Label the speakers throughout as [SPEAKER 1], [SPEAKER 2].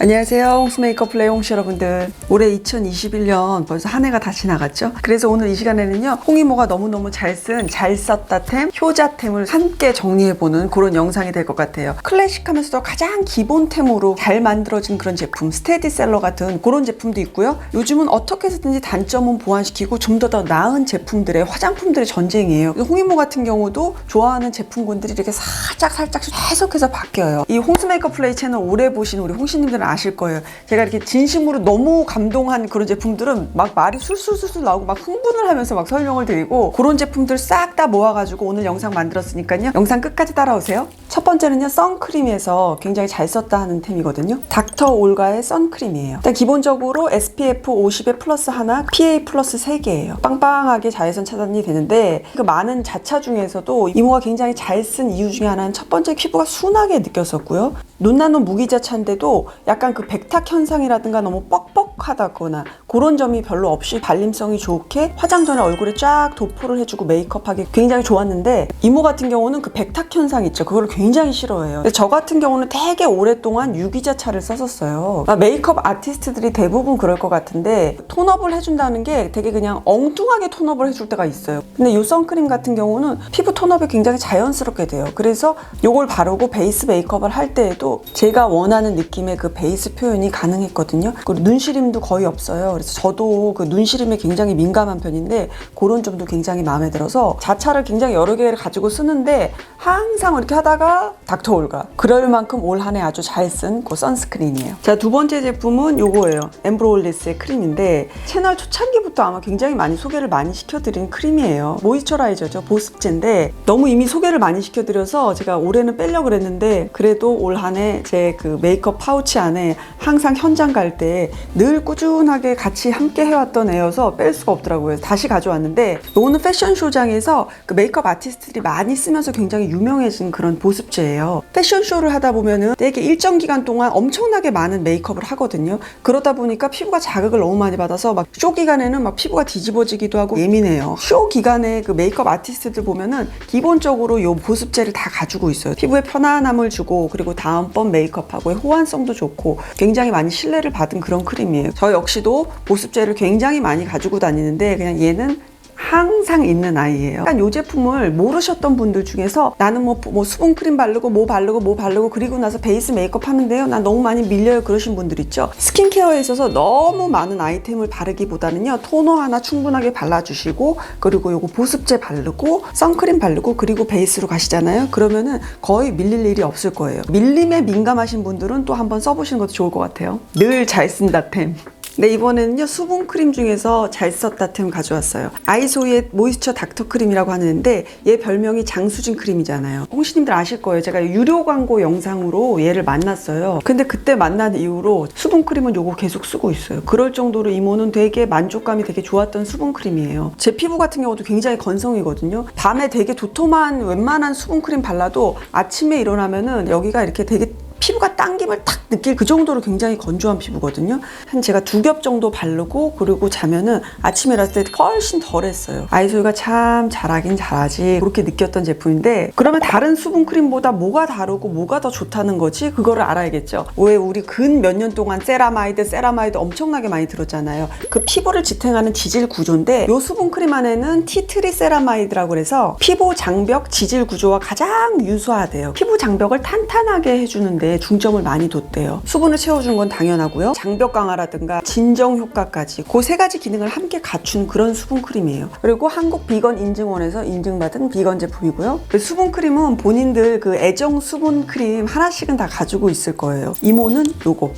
[SPEAKER 1] 안녕하세요. 홍수 메이크업 플레이 홍시 여러분들. 올해 2021년 벌써 한 해가 다 지나갔죠? 그래서 오늘 이 시간에는요, 홍이모가 너무너무 잘 쓴, 잘 썼다템, 효자템을 함께 정리해보는 그런 영상이 될 것 같아요. 클래식하면서도 가장 기본템으로 잘 만들어진 그런 제품, 스테디셀러 같은 그런 제품도 있고요. 요즘은 어떻게 해서든지 단점은 보완시키고 좀 더 더 나은 제품들의 화장품들의 전쟁이에요. 홍이모 같은 경우도 좋아하는 제품군들이 이렇게 살짝 살짝 계속해서 바뀌어요. 이 홍수 메이크업 플레이 채널 오래 보신 우리 홍시님들은 아실 거예요. 제가 이렇게 진심으로 너무 감동한 그런 제품들은 막 말이 술술술술 나오고 막 흥분을 하면서 막 설명을 드리고 그런 제품들 싹 다 모아가지고 오늘 영상 만들었으니까요. 영상 끝까지 따라오세요. 첫 번째는요, 선크림에서 굉장히 잘 썼다 하는 템이거든요. 닥터 올가의 선크림이에요. 일단 기본적으로 SPF 50에 플러스 하나, PA 플러스 3개예요. 빵빵하게 자외선 차단이 되는데 그 많은 자차 중에서도 이모가 굉장히 잘 쓴 이유 중에 하나는 첫 번째 피부가 순하게 느꼈었고요. 눈나는 무기자차인데도 약간 그 백탁 현상이라든가 너무 뻑뻑하다거나 그런 점이 별로 없이 발림성이 좋게 화장 전에 얼굴에 쫙 도포를 해주고 메이크업하기 굉장히 좋았는데 이모 같은 경우는 그 백탁 현상 있죠. 그걸 굉장히 싫어해요. 근데 저 같은 경우는 되게 오랫동안 유기자 차를 썼었어요. 아, 메이크업 아티스트들이 대부분 그럴 것 같은데 톤업을 해준다는 게 되게 그냥 엉뚱하게 톤업을 해줄 때가 있어요. 근데 이 선크림 같은 경우는 피부 톤업이 굉장히 자연스럽게 돼요. 그래서 이걸 바르고 베이스 메이크업을 할 때에도 제가 원하는 느낌의 그 베이스 표현이 가능했거든요. 그리고 눈시림도 거의 없어요. 그래서 저도 그 눈시림에 굉장히 민감한 편인데 그런 점도 굉장히 마음에 들어서 자차를 굉장히 여러 개를 가지고 쓰는데 항상 이렇게 하다가 닥터 올가 그럴 만큼 올 한 해 아주 잘 쓴 그 선스크린이에요. 자 두 번째 제품은 요거예요. 엠브로올리스의 크림인데 채널 초창기부터 아마 굉장히 많이 소개를 많이 시켜드린 크림이에요. 모이스처라이저죠. 보습제인데 너무 이미 소개를 많이 시켜드려서 제가 올해는 빼려고 그랬는데 그래도 올 한 해 제 그 메이크업 파우치 안에 항상 현장 갈 때 늘 꾸준하게 같이 함께 해왔던 애여서 뺄 수가 없더라고요. 다시 가져왔는데 요거는 패션쇼장에서 그 메이크업 아티스트들이 많이 쓰면서 굉장히 유명해진 그런 보습제예요. 패션쇼를 하다 보면은 되게 일정 기간 동안 엄청나게 많은 메이크업을 하거든요. 그러다 보니까 피부가 자극을 너무 많이 받아서 막 쇼 기간에는 막 피부가 뒤집어지기도 하고 예민해요. 쇼 기간에 그 메이크업 아티스트들 보면은 기본적으로 요 보습제를 다 가지고 있어요. 피부에 편안함을 주고 그리고 다음번 메이크업하고의 호환성도 좋고 굉장히 많이 신뢰를 받은 그런 크림이에요. 저 역시도 보습제를 굉장히 많이 가지고 다니는데 그냥 얘는 항상 있는 아이예요. 약간 이 제품을 모르셨던 분들 중에서 나는 뭐, 뭐 수분 크림 바르고 뭐 바르고 뭐 바르고 그리고 나서 베이스 메이크업 하는데요. 난 너무 많이 밀려요. 그러신 분들 있죠. 스킨케어에 있어서 너무 많은 아이템을 바르기보다는요. 토너 하나 충분하게 발라주시고 그리고 요거 보습제 바르고 선크림 바르고 그리고 베이스로 가시잖아요. 그러면은 거의 밀릴 일이 없을 거예요. 밀림에 민감하신 분들은 또 한번 써보시는 것도 좋을 것 같아요. 늘 잘 쓴다 템. 네, 이번에는요, 수분 크림 중에서 잘 썼다 템 가져왔어요. 아이소의 모이스처 닥터 크림이라고 하는데, 얘 별명이 장수진 크림이잖아요. 홍시님들 아실 거예요. 제가 유료 광고 영상으로 얘를 만났어요. 근데 그때 만난 이후로 수분 크림은 요거 계속 쓰고 있어요. 그럴 정도로 이모는 되게 만족감이 되게 좋았던 수분 크림이에요. 제 피부 같은 경우도 굉장히 건성이거든요. 밤에 되게 도톰한 웬만한 수분 크림 발라도 아침에 일어나면은 여기가 이렇게 되게 피부가 당김을 탁 느낄 그 정도로 굉장히 건조한 피부거든요. 한 제가 두 겹 정도 바르고 그리고 자면은 아침에 일어났을 때 훨씬 덜했어요. 아이소이가 참 잘하긴 잘하지 그렇게 느꼈던 제품인데 그러면 다른 수분 크림보다 뭐가 다르고 뭐가 더 좋다는 거지 그거를 알아야겠죠. 왜 우리 근 몇 년 동안 세라마이드 세라마이드 엄청나게 많이 들었잖아요. 그 피부를 지탱하는 지질 구조인데 이 수분 크림 안에는 티트리 세라마이드라고 해서 피부 장벽 지질 구조와 가장 유사하대요. 피부 장벽을 탄탄하게 해주는데 중점을 많이 뒀대요. 수분을 채워준 건 당연하고요. 장벽 강화라든가 진정 효과까지 그 세 가지 기능을 함께 갖춘 그런 수분 크림이에요. 그리고 한국 비건 인증원에서 인증받은 비건 제품이고요. 그 수분 크림은 본인들 그 애정 수분 크림 하나씩은 다 가지고 있을 거예요. 이모는 요거.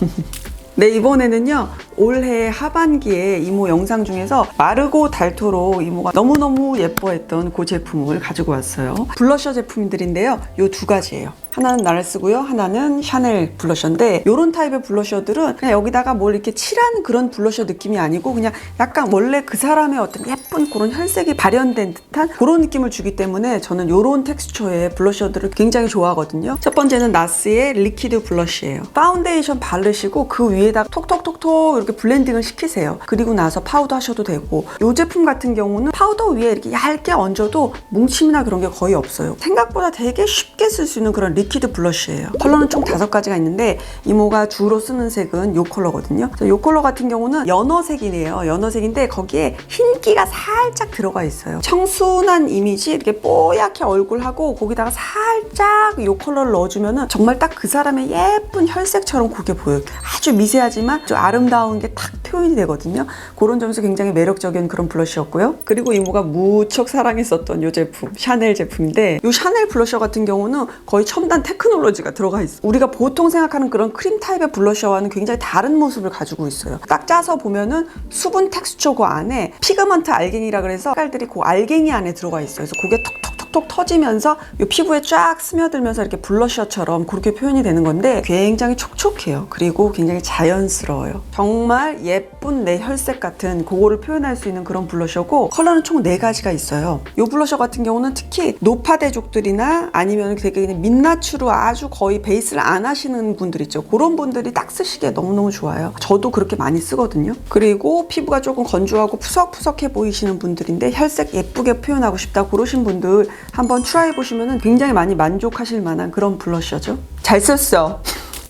[SPEAKER 1] 네, 이번에는요, 올해 하반기에 이모 영상 중에서 마르고 닳도록 이모가 너무너무 예뻐했던 그 제품을 가지고 왔어요. 블러셔 제품들인데요, 요 두 가지예요. 하나는 나를 쓰고요. 하나는 샤넬 블러셔인데 이런 타입의 블러셔들은 그냥 여기다가 뭘 이렇게 칠한 그런 블러셔 느낌이 아니고 그냥 약간 원래 그 사람의 어떤 예쁜 그런 혈색이 발현된 듯한 그런 느낌을 주기 때문에 저는 이런 텍스처의 블러셔들을 굉장히 좋아하거든요. 첫 번째는 나스의 리퀴드 블러쉬예요. 파운데이션 바르시고 그 위에다 톡톡톡톡 이렇게 블렌딩을 시키세요. 그리고 나서 파우더 하셔도 되고 이 제품 같은 경우는 파우더 위에 이렇게 얇게 얹어도 뭉침이나 그런 게 거의 없어요. 생각보다 되게 쉽게 쓸 수 있는 그런 리퀴드 블러쉬예요. 컬러는 총 다섯 가지가 있는데 이모가 주로 쓰는 색은 이 컬러거든요. 이 컬러 같은 경우는 연어색이네요. 연어색인데 거기에 흰기가 살짝 들어가 있어요. 청순한 이미지 이렇게 뽀얗게 얼굴하고 거기다가 살짝 이 컬러를 넣어주면은 정말 딱 그 사람의 예쁜 혈색처럼 그게 보여요. 아주 미세하지만 좀 아름다운 게 탁 표현이 되거든요. 그런 점에서 굉장히 매력적인 그런 블러셔였고요. 그리고 이모가 무척 사랑했었던 이 제품, 샤넬 제품인데 이 샤넬 블러셔 같은 경우는 거의 첨단 테크놀로지가 들어가 있어요. 우리가 보통 생각하는 그런 크림 타입의 블러셔와는 굉장히 다른 모습을 가지고 있어요. 딱 짜서 보면은 수분 텍스처 그 안에 피그먼트 알갱이라 그래서 색깔들이 그 알갱이 안에 들어가 있어요. 그래서 그게 톡톡 톡톡 터지면서 이 피부에 쫙 스며들면서 이렇게 블러셔처럼 그렇게 표현이 되는 건데 굉장히 촉촉해요. 그리고 굉장히 자연스러워요. 정말 예쁜 내 혈색 같은 그거를 표현할 수 있는 그런 블러셔고 컬러는 총 네가지가 있어요. 이 블러셔 같은 경우는 특히 노파대족들이나 아니면 되게 그냥 민낯으로 아주 거의 베이스를 안 하시는 분들 있죠. 그런 분들이 딱 쓰시기에 너무너무 좋아요. 저도 그렇게 많이 쓰거든요. 그리고 피부가 조금 건조하고 푸석푸석해 보이시는 분들인데 혈색 예쁘게 표현하고 싶다 그러신 분들 한번 트라이 보시면 굉장히 많이 만족하실 만한 그런 블러셔죠. 잘 썼어.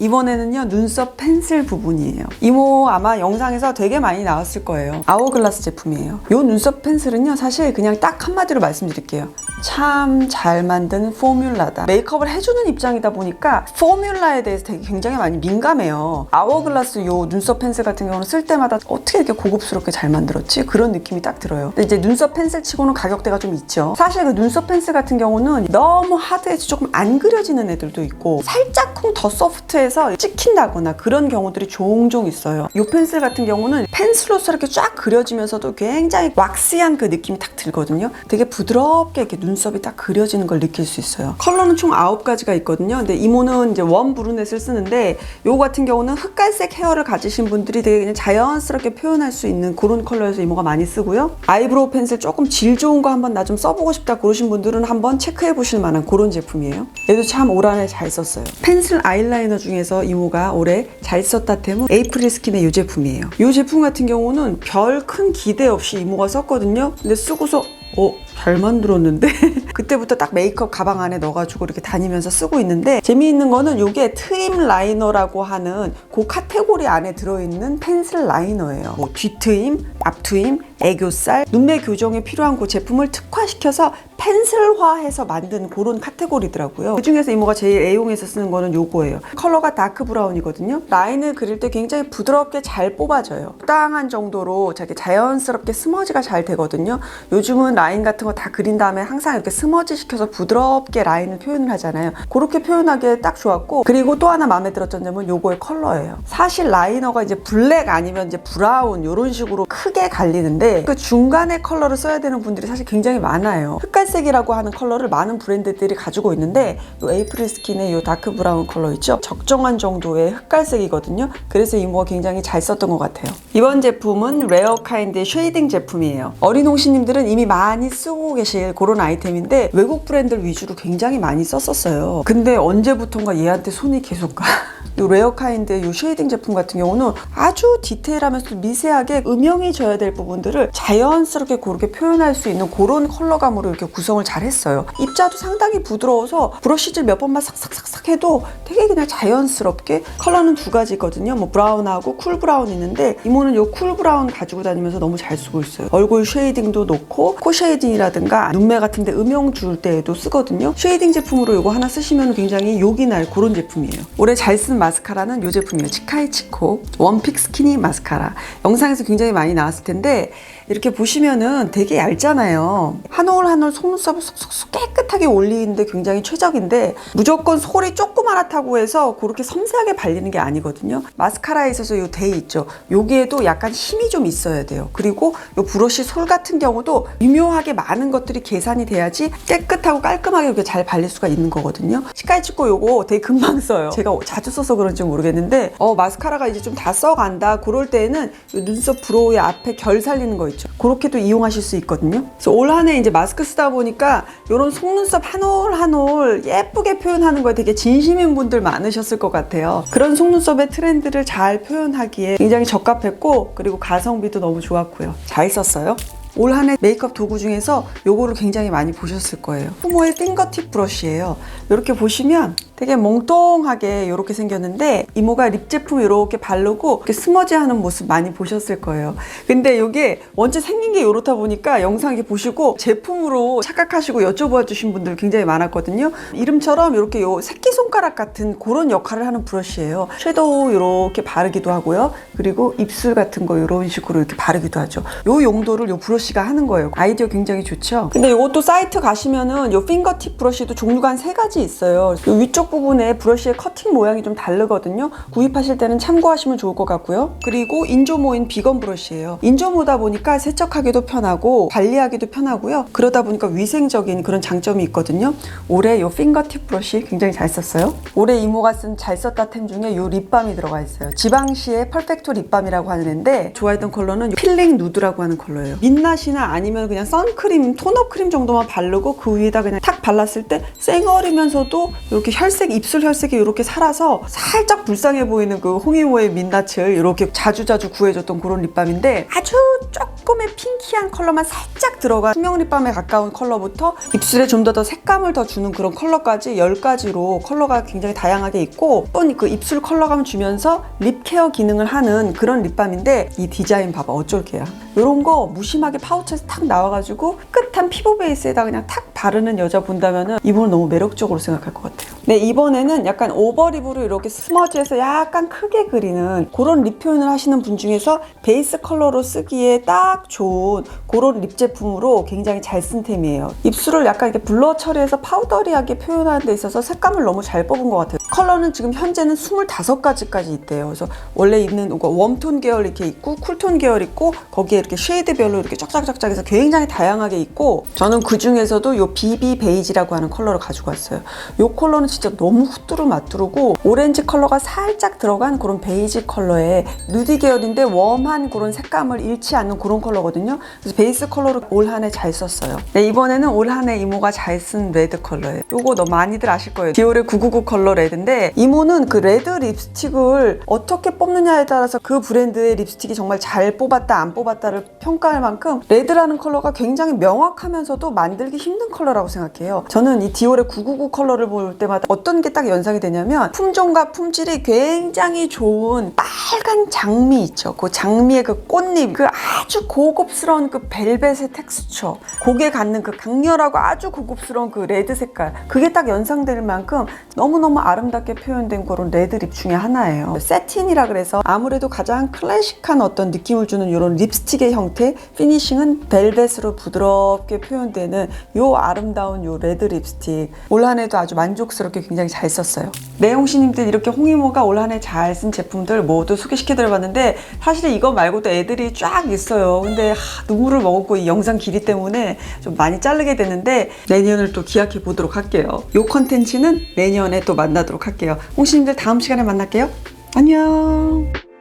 [SPEAKER 1] 이번에는요 눈썹 펜슬 부분이에요. 이모 아마 영상에서 되게 많이 나왔을 거예요. 아워글라스 제품이에요. 이 눈썹 펜슬은요 사실 그냥 딱 한마디로 말씀드릴게요. 참 잘 만든 포뮬라다. 메이크업을 해주는 입장이다 보니까 포뮬라에 대해서 되게 굉장히 많이 민감해요. 아워글라스 이 눈썹 펜슬 같은 경우는 쓸 때마다 어떻게 이렇게 고급스럽게 잘 만들었지? 그런 느낌이 딱 들어요. 근데 이제 눈썹 펜슬 치고는 가격대가 좀 있죠. 사실 그 눈썹 펜슬 같은 경우는 너무 하드해서 조금 안 그려지는 애들도 있고 살짝쿵 더 소프트해서 찍힌다거나 그런 경우들이 종종 있어요. 이 펜슬 같은 경우는 펜슬로서 이렇게 쫙 그려지면서도 굉장히 왁시한 그 느낌이 딱 들거든요. 되게 부드럽게 이렇게 눈썹이 딱 그려지는 걸 느낄 수 있어요. 컬러는 총 9가지가 있거든요. 근데 이모는 이제 원 브루넷을 쓰는데 요 같은 경우는 흑갈색 헤어를 가지신 분들이 되게 그냥 자연스럽게 표현할 수 있는 그런 컬러여서 이모가 많이 쓰고요. 아이브로우 펜슬 조금 질 좋은 거 한번 나 좀 써보고 싶다 그러신 분들은 한번 체크해 보실 만한 그런 제품이에요. 얘도 참 올 한해 잘 썼어요. 펜슬 아이라이너 중에 서 이모가 올해 잘 썼다 템은 에이프릴 스킨의 이 제품이에요. 이 제품 같은 경우는 별 큰 기대 없이 이모가 썼거든요. 근데 쓰고서 어, 잘 만들었는데? 그때부터 딱 메이크업 가방 안에 넣어가지고 이렇게 다니면서 쓰고 있는데 재미있는 거는 이게 트임 라이너라고 하는 그 카테고리 안에 들어있는 펜슬 라이너예요. 뭐 뒤트임, 앞트임, 애교살, 눈매 교정에 필요한 그 제품을 특화시켜서 펜슬화해서 만든 그런 카테고리더라고요. 그 중에서 이모가 제일 애용해서 쓰는 거는 요거예요. 컬러가 다크 브라운이거든요. 라인을 그릴 때 굉장히 부드럽게 잘 뽑아져요. 적당한 정도로 자기 자연스럽게 스머지가 잘 되거든요. 요즘은 라인 같은 거 다 그린 다음에 항상 이렇게 스머지 시켜서 부드럽게 라인을 표현을 하잖아요. 그렇게 표현하기에 딱 좋았고 그리고 또 하나 마음에 들었던 점은 요거의 컬러예요. 사실 라이너가 이제 블랙 아니면 이제 브라운 이런 식으로 크게 갈리는데 그 중간에 컬러를 써야 되는 분들이 사실 굉장히 많아요. 흑갈색이라고 하는 컬러를 많은 브랜드들이 가지고 있는데 요 에이프릴 스킨의 요 다크 브라운 컬러 있죠? 적정한 정도의 흑갈색이거든요. 그래서 이모가 굉장히 잘 썼던 것 같아요. 이번 제품은 레어 카인드의 쉐이딩 제품이에요. 어린 홍시님들은 이미 많이 쓰고 계실 그런 아이템인데 외국 브랜드를 위주로 굉장히 많이 썼었어요. 근데 언제부턴가 얘한테 손이 계속 가. 이 레어카인드의 이 쉐이딩 제품 같은 경우는 아주 디테일하면서 미세하게 음영이 져야 될 부분들을 자연스럽게 그렇게 표현할 수 있는 그런 컬러감으로 이렇게 구성을 잘 했어요. 입자도 상당히 부드러워서 브러쉬질 몇 번만 싹싹싹싹 해도 되게 그냥 자연스럽게 컬러는 두 가지거든요. 뭐 브라운하고 쿨 브라운 있는데 이모는 이 쿨 브라운 가지고 다니면서 너무 잘 쓰고 있어요. 얼굴 쉐이딩도 놓고 코 쉐이딩이라든가 눈매 같은데 음영 줄 때에도 쓰거든요. 쉐이딩 제품으로 이거 하나 쓰시면 굉장히 욕이 날 그런 제품이에요. 올해 잘 쓴 마스카라는 이 제품이에요. 치카이 치코 원픽 스키니 마스카라. 영상에서 굉장히 많이 나왔을 텐데 이렇게 보시면은 되게 얇잖아요. 한 올 한 올 속눈썹을 쏙쏙쏙 깨끗하게 올리는데 굉장히 최적인데 무조건 솔이 조그맣다고 해서 그렇게 섬세하게 발리는 게 아니거든요. 마스카라에 있어서 요 데이 있죠. 여기에도 약간 힘이 좀 있어야 돼요. 그리고 요 브러쉬 솔 같은 경우도 미묘하게 많은 것들이 계산이 돼야지 깨끗하고 깔끔하게 이렇게 잘 발릴 수가 있는 거거든요. 시카이 치코 요거 되게 금방 써요. 제가 자주 써서 그런지 모르겠는데 어 마스카라가 이제 좀 다 써간다. 그럴 때에는 요 눈썹 브로우의 앞에 결 살리는 거 있죠. 그렇게도 이용하실 수 있거든요. 그래서 올 한해 이제 마스크 쓰다 보니까 이런 속눈썹 한 올 한 올 예쁘게 표현하는 거에 되게 진심인 분들 많으셨을 것 같아요. 그런 속눈썹의 트렌드를 잘 표현하기에 굉장히 적합했고 그리고 가성비도 너무 좋았고요. 잘 썼어요. 올 한해 메이크업 도구 중에서 요거를 굉장히 많이 보셨을 거예요. 후모의 핑거팁 브러쉬예요. 이렇게 보시면 되게 몽통하게 이렇게 생겼는데 이모가 립 제품 이렇게 바르고 이렇게 스머지 하는 모습 많이 보셨을 거예요. 근데 이게 원체 생긴 게 이렇다 보니까 영상 이렇게 보시고 제품으로 착각하시고 여쭤봐 주신 분들 굉장히 많았거든요. 이름처럼 이렇게 요 새끼손가락 같은 그런 역할을 하는 브러쉬예요. 섀도우 이렇게 바르기도 하고요. 그리고 입술 같은 거 이런 식으로 이렇게 바르기도 하죠. 요 용도를 요 브러쉬가 하는 거예요. 아이디어 굉장히 좋죠. 근데 이것도 사이트 가시면은 요 핑거팁 브러쉬도 종류가 한 세 가지 있어요. 요 위쪽 부분에 브러쉬의 커팅 모양이 좀 다르거든요. 구입하실 때는 참고하시면 좋을 것 같고요. 그리고 인조모인 비건 브러쉬예요. 인조모다 보니까 세척하기도 편하고 관리하기도 편하고요. 그러다 보니까 위생적인 그런 장점이 있거든요. 올해 요 핑거팁 브러쉬 굉장히 잘 썼어요. 올해 이모가 쓴 잘 썼다 템 중에 요 립밤이 들어가 있어요. 지방시의 퍼펙토 립밤이라고 하는 앤데 좋아했던 컬러는 필링 누드라고 하는 컬러예요. 민낯이나 아니면 그냥 선크림, 톤업 크림 정도만 바르고 그 위에다 그냥 탁 발랐을 때 쌩얼이면서도 이렇게 혈색, 입술 혈색이 이렇게 살아서 살짝 불쌍해 보이는 그 홍이모의 민낯을 이렇게 자주자주 구해줬던 그런 립밤인데 아주 조금의 핑키한 컬러만 살짝 들어간 투명 립밤에 가까운 컬러부터 입술에 좀 더 더 색감을 더 주는 그런 컬러까지 10가지로 컬러가 굉장히 다양하게 있고 또그 입술 컬러감 주면서 립 케어 기능을 하는 그런 립밤인데 이 디자인 봐봐 어쩔 게야 이런 거 무심하게 파우치에서 탁 나와가지고 끝한 피부 베이스에다 그냥 탁 바르는 여자 본다면은 이분은 너무 매력적으로 생각할 것 같아요. 네 이번에는 약간 오버립으로 이렇게 스머지해서 약간 크게 그리는 그런 립 표현을 하시는 분 중에서 베이스 컬러로 쓰기에 딱 좋은 그런 립 제품으로 굉장히 잘 쓴 템이에요. 입술을 약간 이렇게 블러 처리해서 파우더리하게 표현하는 데 있어서 색감을 너무 잘 뽑은 것 같아요. 컬러는 지금 현재는 25가지까지 있대요. 그래서 원래 있는 거 웜톤 계열 이렇게 있고 쿨톤 계열 있고 거기에 이렇게 쉐이드별로 이렇게 쫙쫙쫙쫙 해서 굉장히 다양하게 있고 저는 그 중에서도 요 비비 베이지라고 하는 컬러를 가지고 왔어요. 요 컬러는 진짜 너무 후뚜루 마뚜루고 오렌지 컬러가 살짝 들어간 그런 베이지 컬러의 누디 계열인데 웜한 그런 색감을 잃지 않는 그런 컬러거든요. 그래서 베이스 컬러로 올 한 해 잘 썼어요. 네, 이번에는 올 한 해 이모가 잘 쓴 레드 컬러예요. 요거 너무 많이들 아실 거예요. 디올의 999 컬러 레드인데 이모는 그 레드 립스틱을 어떻게 뽑느냐에 따라서 그 브랜드의 립스틱이 정말 잘 뽑았다 안 뽑았다를 평가할 만큼 레드라는 컬러가 굉장히 명확하면서도 만들기 힘든 컬러라고 생각해요. 저는 이 디올의 999 컬러를 볼 때마다 어떤 게 딱 연상이 되냐면 품종과 품질이 굉장히 좋은 빨간 장미 있죠. 그 장미의 그 꽃잎, 그 아주 고급스러운 그 벨벳의 텍스처, 고개 갖는 그 강렬하고 아주 고급스러운 그 레드 색깔, 그게 딱 연상될 만큼 너무너무 아름답게 표현된 그런 레드 립 중에 하나예요. 세틴이라 그래서 아무래도 가장 클래식한 어떤 느낌을 주는 이런 립스틱의 형태, 피니싱은 벨벳으로 부드럽게 표현되는 요 아름다운 요 레드 립스틱. 올 한 해도 아주 만족스럽게 굉장히 잘 썼어요. 내용신님들 이렇게 홍이모가 올 한 해 잘 쓴 제품들 모두 소개시켜드려봤는데 사실 이거 말고도 애들이 쫙 있어요. 근데 하, 눈물을 먹었고 이 영상 길이 때문에 좀 많이 자르게 됐는데 내년을 또 기약해 보도록 할게요. 요 컨텐츠는 내년에 또 만나도록 할게요. 홍신님들 다음 시간에 만날게요. 안녕.